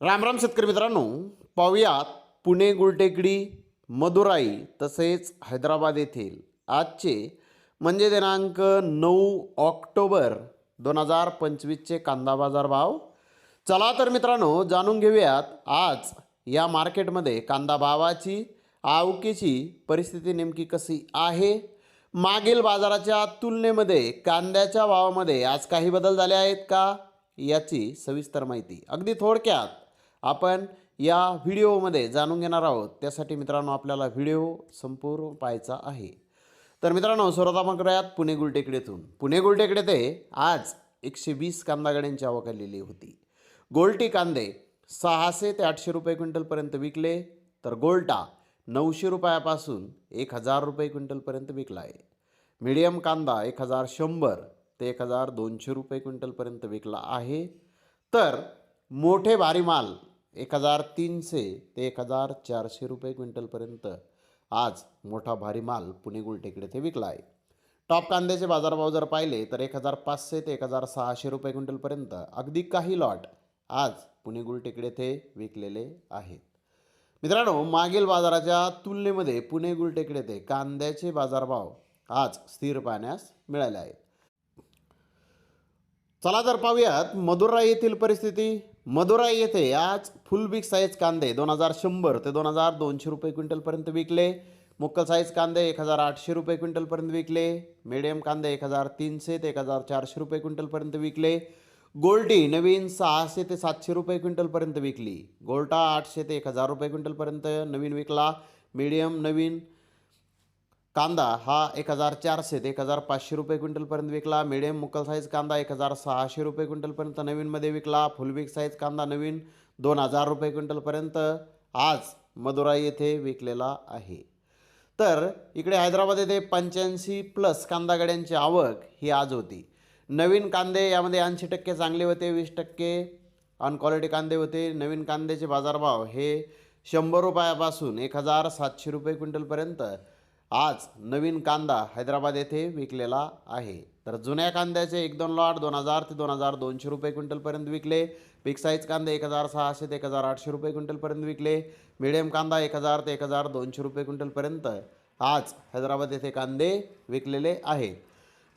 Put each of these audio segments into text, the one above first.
रामराम शेतकरी मित्रांनो. पाहुयात पुणे गुलटेकडी मदुराई तसेच हैदराबाद येथील. आजचे म्हणजे दिनांक नऊ ऑक्टोबर दोन हजार पंचवीसचे कांदा बाजार भाव. चला तर मित्रांनो जाणून घेऊयात आज या मार्केटमध्ये कांदा भावाची आवकीची परिस्थिती नेमकी कशी आहे? मागील बाजाराच्या तुलनेमध्ये कांद्याच्या भावामध्ये आज काही बदल झाले आहेत का? याची सविस्तर माहिती. अगदी थोडक्यात आपण या व्हिडिओमध्ये जाणून घेणार आहोत. त्यासाठी मित्रांनो आपल्याला व्हिडिओ संपूर्ण पाहायचा आहे. तर मित्रांनो सर्वात आपण करूयात पुणे गुलटेकडेतून पुणे गुलटेकडे ते आज एकशे वीस कांदा गाड्यांची आवक आलेली होती. गोल्टी कांदे सहाशे ते आठशे रुपये क्विंटलपर्यंत विकले तर गोल्टा नऊशे रुपयापासून एक हजार रुपये क्विंटलपर्यंत विकला आहे मिडियम कांदा एक हजार शंभर ते एक हजार दोनशे रुपये क्विंटलपर्यंत विकला आहे. तर मोठे भारी माल एक हजार तीनशे ते एक हजार चारशे रुपये क्विंटलपर्यंत आज मोठा भारी माल पुणे गुलटेकडे ते विकला आहे. टॉप कांद्याचे बाजारभाव जर पाहिले तर एक हजार पाचशे ते एक हजार सहाशे रुपये क्विंटलपर्यंत अगदी काही लॉट आज पुणे गुलटेकडे ते विकलेले आहेत. मित्रांनो मागील बाजाराच्या तुलनेमध्ये पुणे गुलटेकडे ते कांद्याचे बाजारभाव आज स्थिर पाहण्यास मिळाले आहेत. चला तर पाहूयात मदुराई येथील परिस्थिती. मदुराई येथे आज फुल बिग साईज कांदे दोन हजार शंभर ते दोन हजार दोनशे रुपये क्विंटलपर्यंत विकले. मुक्कल साईज कांदे एक हजार आठशे रुपये क्विंटलपर्यंत विकले. मिडियम कांदे एक हजार तीनशे ते एक हजार चारशे रुपये क्विंटलपर्यंत विकले. गोल्टी नवीन सहाशे ते सातशे रुपये क्विंटलपर्यंत विकली. गोल्टा आठशे ते एक हजार रुपये क्विंटलपर्यंत नवीन विकला. मीडियम नवीन कांदा हा एक हजार चारशे ते एक हजार पाचशे रुपये क्विंटलपर्यंत विकला. मिडियम मुक्कल साईज कांदा एक हजार सहाशे रुपये क्विंटलपर्यंत. नवीनमध्ये विकला. फुलविक साईज कांदा नवीन दोन हजार रुपये क्विंटलपर्यंत. आज मदुराई येथे विकलेला आहे. तर इकडे हैदराबाद येथे पंच्याऐंशी प्लस कांदा गाड्यांची आवक ही आज होती. नवीन कांदे यामध्ये ऐंशी टक्के चांगले होते वीस टक्के अनक्वालिटी कांदे होते. नवीन कांद्याचे बाजारभाव हे शंभर रुपयापासून एक हजार सातशे रुपये क्विंटलपर्यंत. आज नवीन कांदा हैदराबाद येथे विकलेला आहे. तर जुन्या कांद्याचे एक दोन लॉट दोन हजार ते दोन हजार दोनशे रुपये क्विंटलपर्यंत विकले. बिग साईज कांदे एक हजार सहाशे ते एक हजार आठशे रुपये क्विंटलपर्यंत विकले. मिडियम कांदा एक हजार ते एक हजार दोनशे रुपये क्विंटलपर्यंत आज हैदराबाद येथे कांदे विकलेले आहेत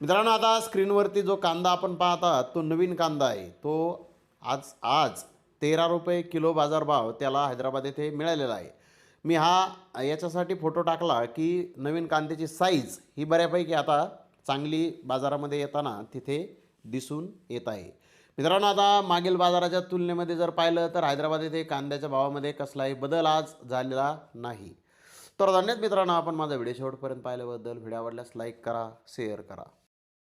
मित्रांनो आता स्क्रीनवरती जो कांदा आपण पाहत आहात तो नवीन कांदा आहे. तो आज आज तेरा रुपये किलो बाजारभाव त्याला हैदराबाद येथे मिळालेला आहे. मी हा याच्यासाठी फोटो टाकला की नवीन कांद्याची साईज ही बऱ्यापैकी आता चांगली बाजारामध्ये येताना तिथे दिसून येत आहे. मित्रांनो आता मागील बाजाराच्या तुलनेमध्ये जर पाहिलं तर हैदराबाद येथे कांद्याच्या भावामध्ये कसलाही बदल आज झालेला नाही. तर धन्यवाद मित्रांनो आपण माझा व्हिडिओ शेवटपर्यंत पाहिल्याबद्दल. व्हिडिओ आवडल्यास लाईक करा शेअर करा.